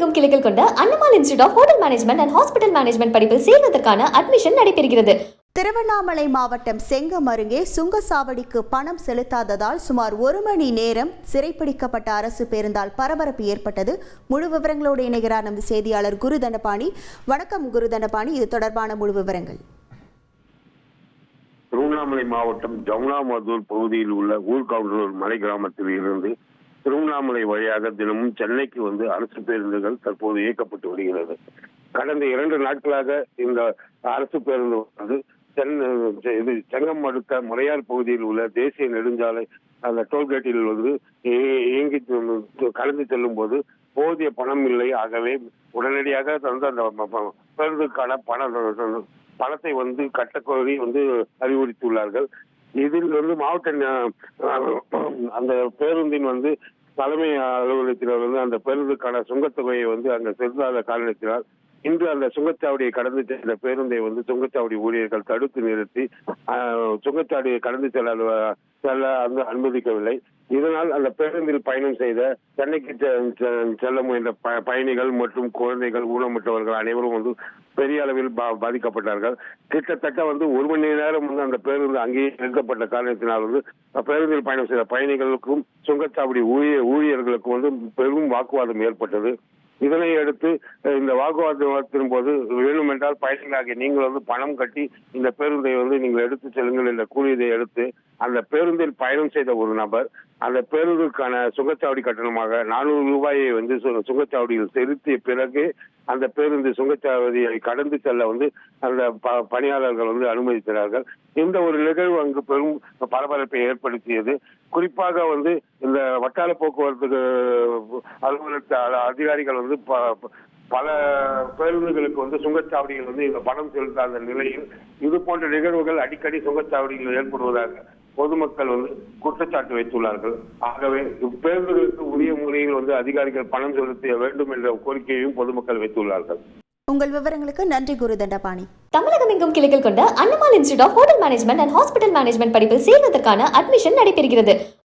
எங்கும் கிளைகள் கொண்ட Annamal institute of hotel management and hospital management படிப்பில் சேர்வதற்கான அட்மிஷன் நடைபெறுகிறது. திருவண்ணாமலை மாவட்டம் செங்கம் அருகே சுங்கசாவடிக்கு பணம் செலுத்தாததால் சுமார் ஒரு மணி நேரம் சிறைப்பிடிக்கப்பட்ட அரசு பேருந்தால் பரபரப்பு ஏற்பட்டது. முழு விவரங்களோடு இணைகிறார் நமது செய்தியாளர் குரு தண்டபாணி. வணக்கம் குரு தண்டபாணி. இது தொடர்பான முழு விவரங்கள். திருவண்ணாமலை மாவட்டம் ஜமுனாமதூர் பகுதியில் உள்ள ஊர்கவுண்டூர் மலை கிராமத்தில் இருந்து திருவண்ணாமலை வழியாக தினமும் சென்னைக்கு வந்து அரசு பேருந்துகள் தற்போது இயக்கப்பட்டு வருகிறது. கடந்த இரண்டு நாட்களாக இந்த அரசு பேருந்து வந்து இது செங்கம் அடுத்த முறையார் பகுதியில் உள்ள தேசிய நெடுஞ்சாலை அந்த டோல்கேட்டில் வந்து இயங்கி கலந்து செல்லும் போது போதிய பணம் இல்லை. ஆகவே உடனடியாக வந்து அந்த பேருந்துக்கான பணம் பணத்தை வந்து கட்டக்கோரி வந்து அறிவுறுத்தியுள்ளார்கள். இதில் வந்து மாவட்ட அந்த பேருந்தின் வந்து தலைமை அலுவலகத்தில் வந்து அந்த பேருந்துக்கான சுங்கத்தொகையை வந்து அங்க செலுத்தாத காரணத்தினால் இன்று அந்த சுங்கச்சாவடியை கடந்து சென்ற பேருந்தை வந்து சுங்கச்சாவடி ஊழியர்கள் தடுத்து நிறுத்தி சுங்கச்சாவடியை கடந்து செல்ல செல்ல வந்து அனுமதிக்கவில்லை. இதனால் அந்த பேருந்தில் பயணம் செய்த சென்னைக்கு செ- செ- செல்ல முயன்ற ப- பயணிகள் மற்றும் குழந்தைகள் ஊனமுற்றவர்கள் அனைவரும் வந்து பெரிய அளவில் பா- பாதிக்கப்பட்டார்கள். கிட்டத்தட்ட வந்து ஒரு மணி நேரம் வந்து அந்த பேருந்து அங்கேயே நிறுத்தப்பட்ட காரணத்தினால் வந்து பேருந்தில் பயணம் செய்த பயணிகளுக்கும் சுங்கச்சாவடி ஊழிய ஊழியர்களுக்கும் வந்து பெரும் வாக்குவாதம் ஏற்பட்டது. இதனை அடுத்து இந்த வாக்குவாதத்தின் போது வேண்டுமென்றால் பயணிகளாகிய நீங்கள் வந்து பணம் கட்டி இந்த பேருந்தை வந்து நீங்கள் எடுத்து செல்லுங்கள் என்ற கூறியதை அடுத்து அந்த பேருந்தில் பயணம் செய்த ஒரு நபர் அந்த பேருந்துக்கான சுங்கச்சாவடி கட்டணமாக நானூறு ரூபாயை வந்து சு- சுங்கச்சாவடியில் செலுத்திய பிறகு அந்த பேருந்து சுங்கச்சாவடியை கடந்து செல்ல வந்து அந்த ப- பணியாளர்கள் வந்து அனுமதிக்கிறார்கள் இந்த ஒரு நிகழ்வு அங்கு பெரும் பரபரப்பை ஏற்படுத்தியது. குறிப்பாக வந்து இந்த வட்டார போக்குவரத்து அலுவலக அதிகாரிகள் வந்து ப- பல பேருந்துகளுக்கு வந்து சுங்கச்சாவடிகள் வந்து இந்த பணம் செலுத்தாத நிலையில் இது போன்ற நிகழ்வுகள் அடிக்கடி சுங்கச்சாவடியில் ஏற்படுவதாக பொதுமக்கள் வந்து குற்றச்சாட்டு வைத்துள்ளார்கள். ஆகவே பேருந்துகளுக்கு உரிய முறையில் வந்து அதிகாரிகள் பணம் செலுத்த வேண்டும் என்ற கோரிக்கையையும் பொதுமக்கள் வைத்துள்ளார்கள். உங்கள் விவரங்களுக்கு நன்றி குரு தண்டபாணி. தமிழகம் எங்கும் கிளைகள் கொண்ட Annamal institute of hotel management and hospital management படிப்பில் சேர்வதற்கான அட்மிஷன் நடைபெறுகிறது.